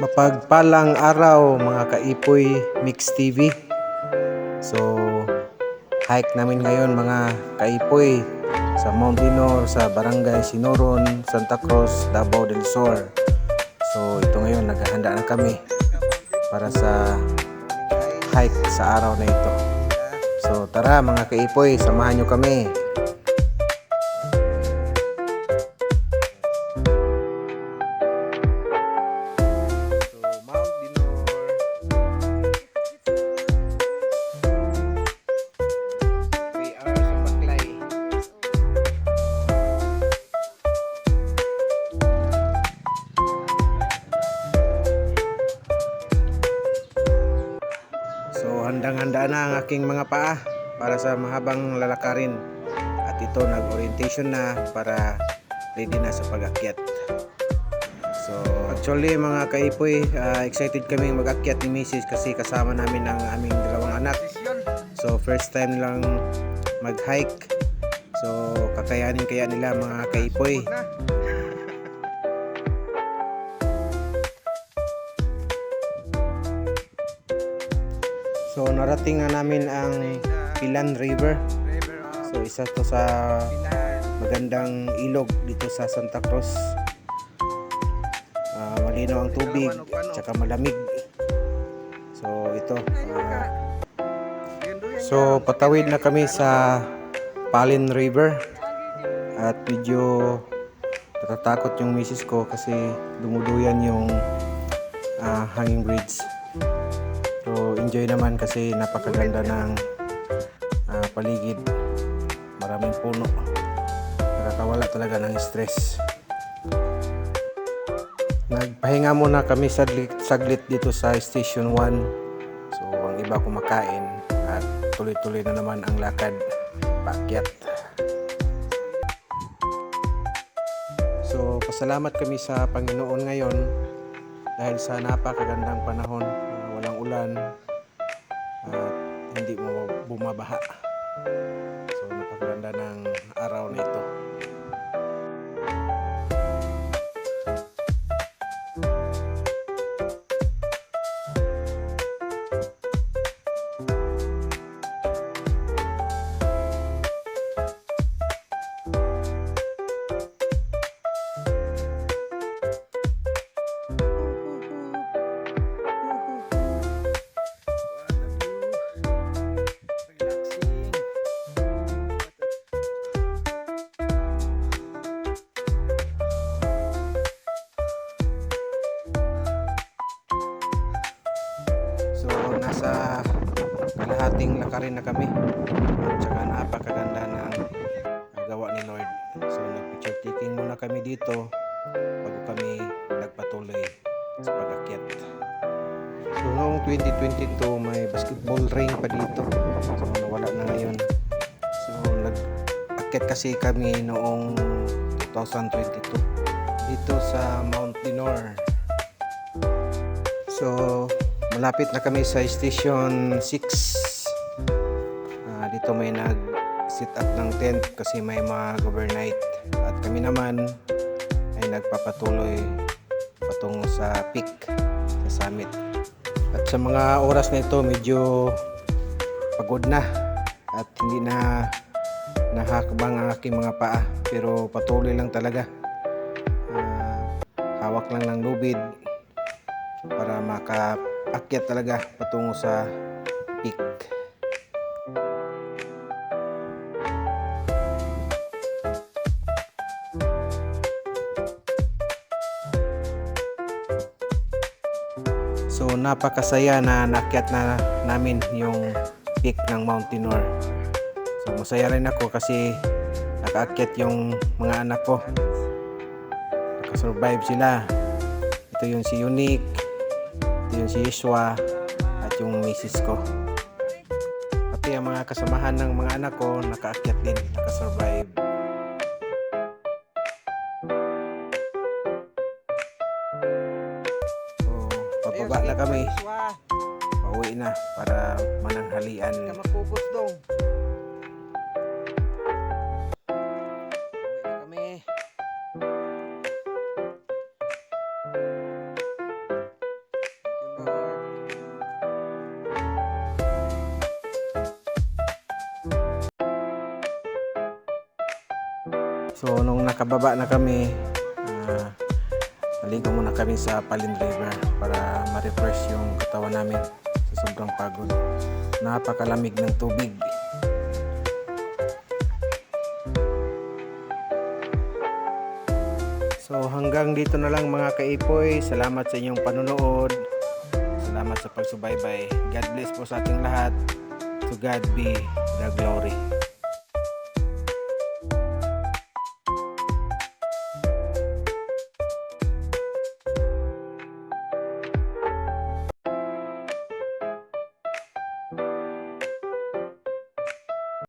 Mapagpalang araw mga kaipoy Mix TV. So, hike namin ngayon mga kaipoy sa Mount Dinor, sa Barangay Sinoron, Santa Cruz, Davao del Sur. So, ito ngayon, naghahanda na kami para sa hike sa araw na ito. So, tara mga kaipoy, samahan nyo kami. So handang-handa na ang aking mga paa para sa mahabang lalakarin. At ito nag-orientation na para ready na sa pag-akyat. So actually mga kaipoy, ah, excited kaming mag-akyat ni Mrs. kasi kasama namin ang aming dalawang anak. So first time lang mag-hike. So kakayanin kaya nila mga kaipoy. So narating na namin ang Pilan River. So isa to sa magandang ilog dito sa Santa Cruz. Ah, malinaw ang tubig, tsaka malamig. So ito. ah, so patawid na kami sa Palin River. At medyo natatakot yung misis ko kasi dumuduyan yung ah, hanging bridge. So enjoy naman kasi napakaganda ng ah, paligid. Maraming puno. Nakakawala talaga ng stress. Nagpahinga muna kami saglit, saglit dito sa Station 1. So ang iba kumakain at tuloy-tuloy na naman ang lakad paakyat. So pasalamat kami sa Panginoon ngayon dahil sa napakagandang panahon, ah, ulan at hindi mo bumabaha. So napakaganda ng araw na ito. Nasa kalahating lakarin na kami at saka napakaganda ng gawa ni Lord. So nagpicture taking muna kami dito bago kami nagpatuloy sa pag-akyat. So noong 2022 may basketball ring pa dito. So nawala na ngayon. So nag-akyat kasi kami noong 2022 dito sa Mount Dinor. So malapit na kami sa station 6 Ah, dito may nag sit up ng tent kasi may mga overnight. At kami naman ay nagpapatuloy patungo sa peak sa summit. At sa mga oras na ito medyo pagod na. At hindi na nahakbang ang aking mga paa. Pero patuloy lang talaga. Ah, hawak lang ng lubid para makaakyat talaga patungo sa peak. So napakasaya na nakyat na namin yung peak ng Mount Tinor. So masaya rin ako kasi nakaakyat yung mga anak ko. Nakasurvive sila. Ito yung si Unique, yung si Yeshua, at yung misis ko. Pati ang mga kasamahan ng mga anak ko, nakaakyat din, nakasurvive. So, pababa na kami, pauwi na para mananghalian. Makupos dong. So nung nakababa na kami, uh, naligo muna kami sa Palin River para ma-refresh yung katawan namin sa sobrang pagod. Napakalamig ng tubig. So hanggang dito na lang mga kaipoy. Salamat sa inyong panunood. Salamat sa pagsubaybay. God bless po sa ating lahat. To God be the glory.